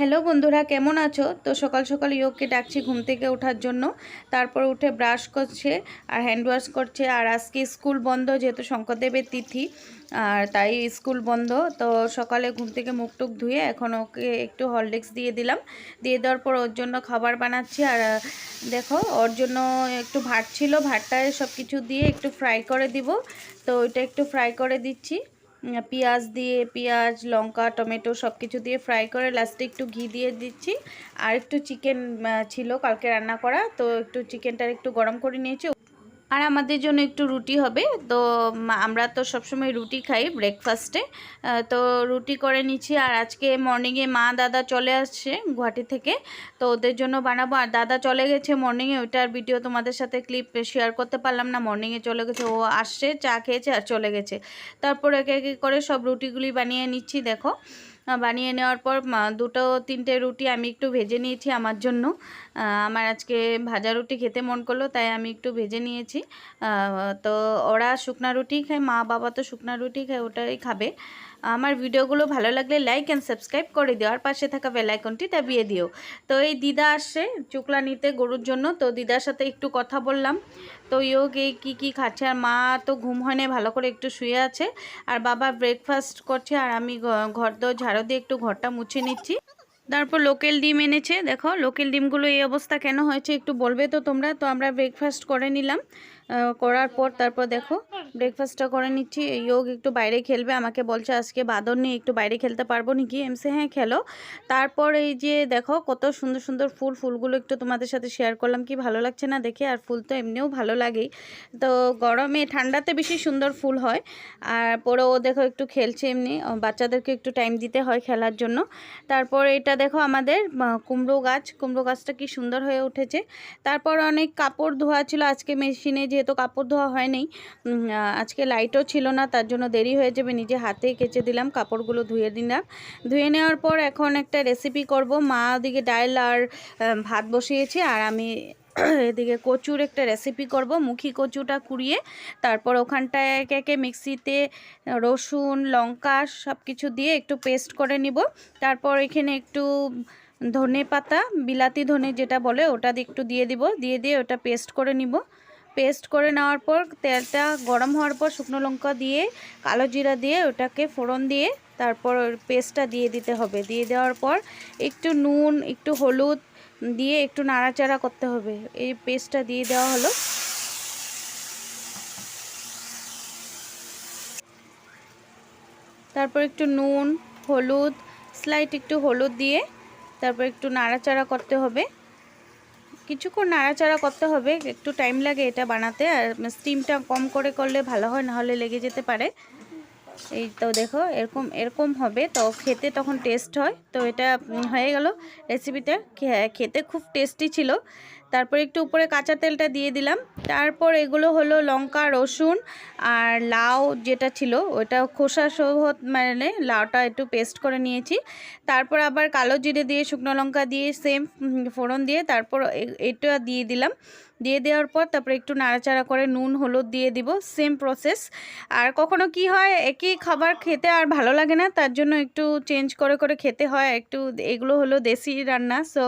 Hello বন্ধুরা, কেমন আছো? তো সকাল সকাল ইয়োগকে ডাকছি ঘুম থেকে ওঠার জন্য। তারপর উঠে ব্রাশ করছে, আর হ্যান্ড ওয়াশ করছে, আর আজকে স্কুল বন্ধ যেহেতু শঙ্করদেবের তিথি, আর তাই স্কুল বন্ধ। তো সকালে ঘুম থেকে মুখ টুক ধুয়ে এখন ওকে একটু হরলিক্স দিয়ে দিলাম। দিয়ে দেওয়ার পর ওর জন্য খাবার বানাচ্ছি, আর, দেখো, ওর জন্য একটু ভাত ছিল, ভাতটায় সব কিছু দিয়ে একটু ফ্রাই করে দিব। তো ওইটা একটু ফ্রাই করে দিচ্ছি। পেঁয়াজ দিয়ে, পেঁয়াজ, লঙ্কা, টমেটো সব কিছু দিয়ে ফ্রাই করে লাস্টে একটু ঘি দিয়ে দিচ্ছি। আর একটু চিকেন ছিল, কালকে রান্না করা, তো একটু চিকেনটা একটু গরম করে নিয়েছি। আর আমাদের জন্য একটু রুটি হবে। তো আমরা তো সবসময় রুটি খাই ব্রেকফাস্টে তো রুটি করে নিচ্ছি আর আজকে মর্নিংয়ে মা দাদা চলে আসছে গুয়াহাটি থেকে। তো ওদের জন্য বানাবো। আর দাদা চলে গেছে মর্নিংয়ে ওইটার ভিডিও তোমাদের সাথে ক্লিপ শেয়ার করতে পারলাম না। মর্নিংয়ে চলে গেছে, ও আসছে, চা খেয়েছে আর চলে গেছে। তারপর একে একে করে সব রুটিগুলি বানিয়ে নিচ্ছি, দেখো। বানিয়ে নেওয়ার পর দুটো তিনটে রুটি আমি একটু ভেজে নিয়েছি আমার জন্য। আমার আজকে ভাজা রুটি খেতে মন করল, তাই আমি একটু ভেজে নিয়েছি। তো ওরা শুকনা রুটি খায়, মা বাবা তো শুকনা রুটি খায়, ওটাই খাবে। আমার ভিডিওগুলো ভালো লাগলে লাইক অ্যান্ড সাবস্ক্রাইব করে দিও, আর পাশে থাকা বেল আইকনটি দাবিয়ে দিও। তো এই দিদা আসছে চুকলা নিতে গরুর জন্য, তো দিদার সাথে একটু কথা বললাম। তো ইয়োগ এই কী কী খাচ্ছে, আর মা তো ঘুম হয় না ভালো করে একটু শুয়ে আছে। আর বাবা ব্রেকফাস্ট করছে, আর আমি ঘর দো ঝাড়ো দিয়ে একটু ঘরটা মুছে নিচ্ছি। তারপর লোকেল ডিম এনেছে, দেখো, লোকেল ডিমগুলো এই অবস্থা কেন হয়েছে একটু বলবে তো তোমরা? তো আমরা ব্রেকফাস্ট করে নিলাম। করার পর তারপর দেখো ব্রেকফাস্টটা করে নিচ্ছি। ইয়োগ একটু বাইরে খেলবে, আমাকে বলছে আজকে বাদর নেই একটু বাইরে খেলতে পারব নাকি? এমসে হ্যাঁ খেলো। তারপর এই যে দেখো, কত সুন্দর সুন্দর ফুল, ফুলগুলো একটু তোমাদের সাথে শেয়ার করলাম, কি ভালো লাগছে না দেখে? আর ফুল তো এমনিও ভালো লাগেই। তো গরমে, ঠান্ডাতে বেশি সুন্দর ফুল হয়। আর পরে ও দেখো একটু খেলছে এমনি বাচ্চাদেরকে একটু টাইম দিতে হয় খেলার জন্য। তারপর এটা দেখো আমাদের কুমড়ো গাছ। কুমড়ো গাছটা কি সুন্দর হয়ে উঠেছে। তারপর অনেক কাপড় ধোয়া ছিল, আজকে মেশিনে যেহেতু কাপড় ধোয়া হয়নি। আজকে লাইটও ছিল না, তার জন্য দেরি হয়ে যাবে। নিজে হাতে কেচে দিলাম, কাপড়গুলো ধুয়ে দিলাম ধুয়ে নেওয়ার পর এখন একটা রেসিপি করব। মা ওদিকে ডাল আর ভাত বসিয়েছে, আর আমি এদিকে কচুর একটা রেসিপি করব। মুখি কচুটা কুড়িয়ে, তারপর ওখানটায় একে একে মিক্সিতে রসুন, লঙ্কা সব কিছু দিয়ে একটু পেস্ট করে নিব। তারপর এখানে একটু ধনে পাতা বিলাতি ধনে যেটা বলে, ওটা একটু দিয়ে দিব। দিয়ে দিয়ে ওটা পেস্ট করে নিব। পেস্ট করে নেওয়ার পর তেলটা গরম হওয়ার পর শুকনো লঙ্কা দিয়ে, কালো জিরা দিয়ে ওটাকে ফোড়ন দিয়ে তারপর পেস্টটা দিয়ে দিতে হবে। দিয়ে দেওয়ার পর একটু নুন, একটু হলুদ দিয়ে একটু নাড়াচাড়া করতে হবে। এই পেস্টটা দিয়ে দেওয়া হলো। তারপর একটু নুন, হলুদ স্লাইট একটু হলুদ দিয়ে তারপর একটু নাড়াচাড়া করতে হবে। কিছুক্ষণ নাড়াচাড়া করতে হবে, একটু টাইম লাগে এটা বানাতে, আর স্টিমটা কম করে করলে ভালো হয়, নাহলে লেগে যেতে পারে। এই তো দেখো, এরকম এরকম হবে, তো খেতে তখন টেস্ট হয়, তো এটা হয়ে গেল রেসিপিটা খেতে খুব টেস্টি ছিল। তারপর একটু উপরে কাঁচা তেলটা দিয়ে দিলাম। তারপর এগুলো হলো লঙ্কা, রসুন আর লাউ যেটা ছিল, ওটা খোসা সহ মানে লাউটা একটু পেস্ট করে নিয়েছি। তারপর আবার কালো জিরে দিয়ে শুকনো লঙ্কা দিয়ে সেম ফোড়ন দিয়ে তারপর এটা দিয়ে দিলাম। দিয়ে দেওয়ার পর তারপরে একটু নাড়াচাড়া করে নুন, হলুদ দিয়ে দিব সেম প্রসেস আর কখনো কি হয়, একই খাবার খেতে আর ভালো লাগে না, তার জন্য একটু চেঞ্জ করে করে খেতে হয়। একটু এগুলো হলো দেশি রান্না সো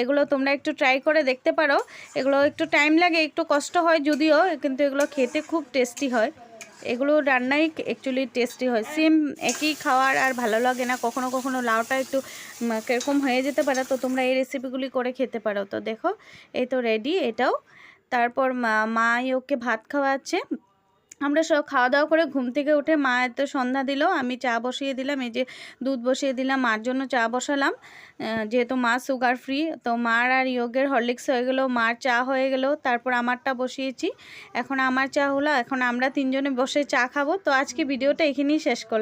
এগুলো তোমরা একটু ট্রাই করে দেখতে পারো। এগুলো একটু টাইম লাগে, একটু কষ্ট হয় যদিও, কিন্তু এগুলো খেতে খুব টেস্টি হয়। এগুলো রান্নাই অ্যাকচুয়ালি টেস্টি হয়। সেম একই খাওয়ার আর ভালো লাগে না। কখনো কখনো লাউটা একটু কীরকম হয়ে যেতে পারে, তো তোমরা এই রেসিপিগুলি করে খেতে পারো। তো দেখো, এই তো রেডি এটাও। তারপর মা মা ওকে ভাত খাওয়াচ্ছে। আমরা সব খাওয়া দাওয়া করে ঘুম থেকে উঠে মা এত সন্ধ্যা দিল, আমি চা বসিয়ে দিলাম, এই যে দুধ বসিয়ে দিলাম, মার জন্য চা বসালাম। যেহেতু মা সুগার ফ্রি তো মার আর ইয়োগের হরলিক্স হয়ে গেলো, মার চা হয়ে গেল, তারপর আমারটা বসিয়েছি। এখন আমার চা হলো, এখন আমরা তিনজনে বসে চা খাব, তো আজকে ভিডিওটা এখানেই শেষ করলাম।